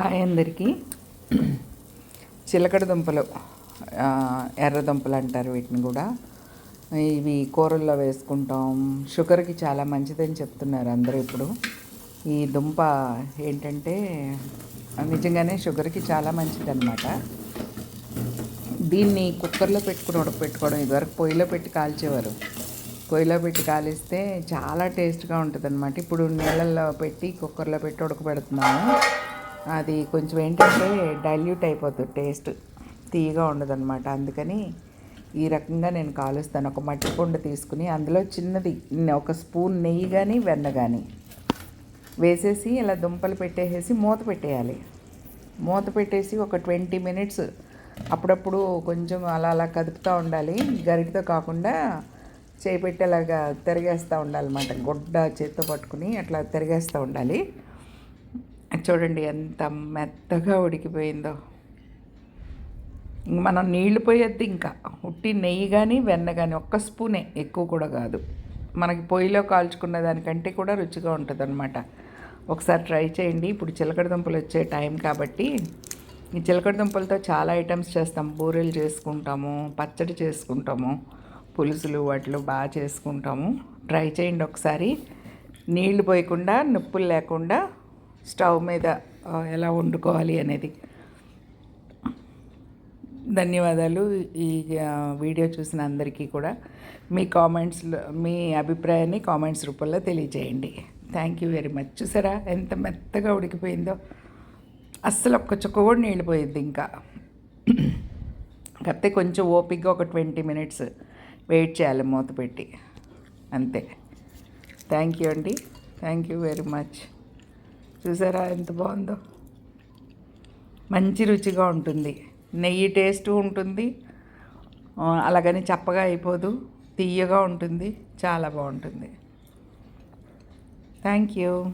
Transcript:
Hi అందరికీ. చిలకడ దుంపలు ఎర్ర దుంపలు అంటారు వీటిని కూడా. ఇవి కూరల్లో వేసుకుంటాం. షుగర్కి చాలా మంచిదని చెప్తున్నారు అందరూ ఇప్పుడు. ఈ దుంప ఏంటంటే నిజంగానే షుగర్కి చాలా మంచిదన్నమాట. దీన్ని కుక్కర్లో పెట్టుకుని ఉడకపెట్టుకోవడం ఇదివరకు పొయ్యిలో పెట్టి కాల్చేవారు. పొయ్యిలో పెట్టి కాలిస్తే చాలా టేస్ట్గా ఉంటుంది అనమాట ఇప్పుడు నీళ్ళల్లో పెట్టి కుక్కర్లో పెట్టి ఉడకబెడుతున్నాము అది కొంచెం ఏంటంటే డైల్యూట్ అయిపోతుంది టేస్ట్ తీయగా ఉండదు అనమాట అందుకని ఈ రకంగా నేను కాలుస్తాను. ఒక మట్టి కుండ తీసుకుని అందులో చిన్నది ఒక స్పూన్ నెయ్యి కానీ వెన్న కానీ వేసేసి ఇలా దుంపలు పెట్టేసి మూత పెట్టేయాలి. మూత పెట్టేసి ఒక ట్వంటీ మినిట్స్ అప్పుడప్పుడు కొంచెం అలా అలా కదుపుతూ ఉండాలి. గరిటితో కాకుండా చేయి పెట్టేలాగా తిరిగేస్తూ ఉండాలన్నమాట. గుడ్డ చేత్తో పట్టుకుని అట్లా తిరిగేస్తూ ఉండాలి. చూడండి ఎంత మెత్తగా ఉడికిపోయిందో. మనం నీళ్ళు పోయొద్దు ఇంకా. ఉట్టి నెయ్యి కానీ వెన్న కానీ ఒక్క స్పూనే ఎక్కువ కూడా కాదు. మనకి పొయ్యిలో కాల్చుకున్న దానికంటే కూడా రుచిగా ఉంటుంది అనమాట ఒకసారి ట్రై చేయండి. ఇప్పుడు చిలకడ దుంపలు వచ్చే టైం కాబట్టి ఈ చిలకడ దుంపలతో చాలా ఐటమ్స్ చేస్తాం. బూరెలు చేసుకుంటాము పచ్చడి చేసుకుంటాము పులుసులు వాటిలో బాగా చేసుకుంటాము. ట్రై చేయండి ఒకసారి. నీళ్ళు పోయకుండా నొప్పులు లేకుండా స్టవ్ మీద ఎలా వండుకోవాలి అనేది. ధన్యవాదాలు. ఈ వీడియో చూసిన అందరికీ కూడా మీ కామెంట్స్లో మీ అభిప్రాయాన్ని కామెంట్స్ రూపంలో తెలియజేయండి. థ్యాంక్ యూ వెరీ మచ్ చూసారా? ఎంత మెత్తగా ఉడికిపోయిందో. అస్సలు ఒక్క చుక్క కూడా నీళ్ళు పోయిద్ది ఇంకా. కాకపోతే కొంచెం ఓపిక్గా ఒక ట్వంటీ మినిట్స్ వెయిట్ చేయాలి మూత పెట్టి. అంతే. థ్యాంక్ యూ అండి. థ్యాంక్ యూ వెరీ మచ్ చూసారా ఎంత బాగుందో? మంచి రుచిగా ఉంటుంది. నెయ్యి టేస్ట్ ఉంటుంది. అలాగని చప్పగా అయిపోదు. తీయగా ఉంటుంది. చాలా బాగుంటుంది. Thank you.